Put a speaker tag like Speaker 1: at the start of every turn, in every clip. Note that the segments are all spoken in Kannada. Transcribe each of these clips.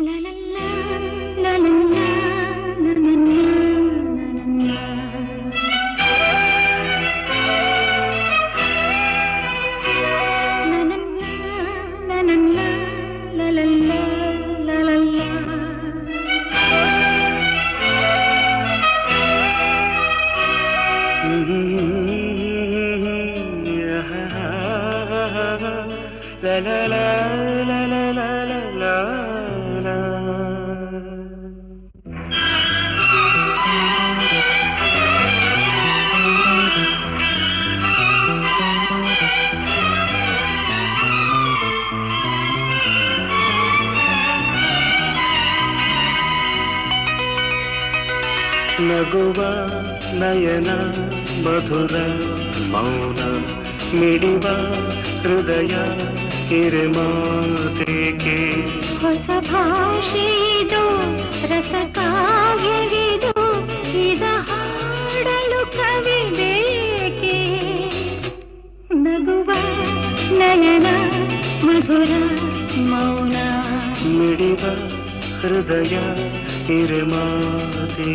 Speaker 1: La la la la la ನಗುವ ನಯನ ಮಧುರ ಮೌನ ಮಿಡಿವ ಹೃದಯ ಹಿರಿಮಾತೇಕೆ
Speaker 2: ಹೊಸ ಭಾಷೆದು ರಸ ಕಾವ್ಯವಿದು ಇದ ಹಾಡಲು ಕವಿ ಬೇಕೆ? ನಗುವ ನಯನ ಮಧುರ ಮೌನ
Speaker 1: ಮಿಡಿವ हृदय हिरमादि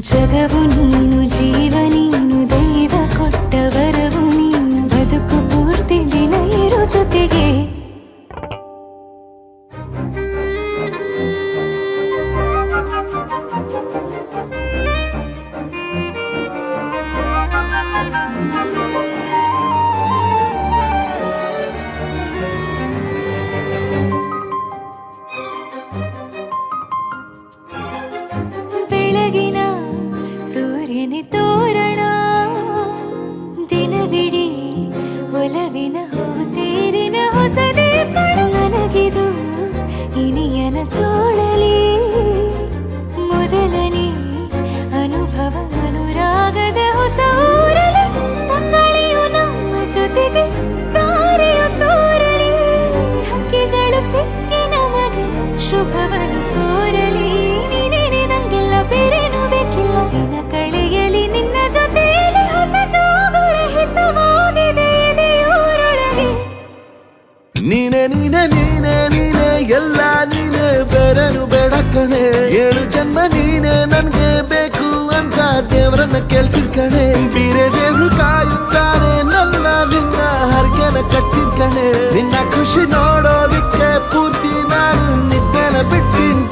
Speaker 2: జగవు నేను జీవ ಶುಭವನ್ನು ಕೋರಲಿ. ನೀನೇನೆ ನಂಗೆಲ್ಲ ಬೇರೇನು ಬೇಕಿಲ್ಲ. ದಿನ ಕಳೆಯಲಿ ನಿನ್ನ ಜೊತೆಯಲ್ಲಿ ಹೊಸ ಜೋಗುಳ ಹಿತವಾಗಿದೆ ಎದೆಯೂರೊಳಗೆ
Speaker 3: ನೀನೆ ನೀನೆ ನೀನೆ ನೀನೆ, ಎಲ್ಲ ನೀನೆ, ಬೇರೆನು ಬೇಡ ಕಣೆ. ಏಳು ಜನ್ಮ ನೀನೆ, ನನ್ಗೆ ಬೇಕು ಅಂತ ದೇವರನ್ನ ಕೇಳ್ತಿರ್ಕಣೆ ಕಣೆ. ಬೇರೆ ದೇವ್ರು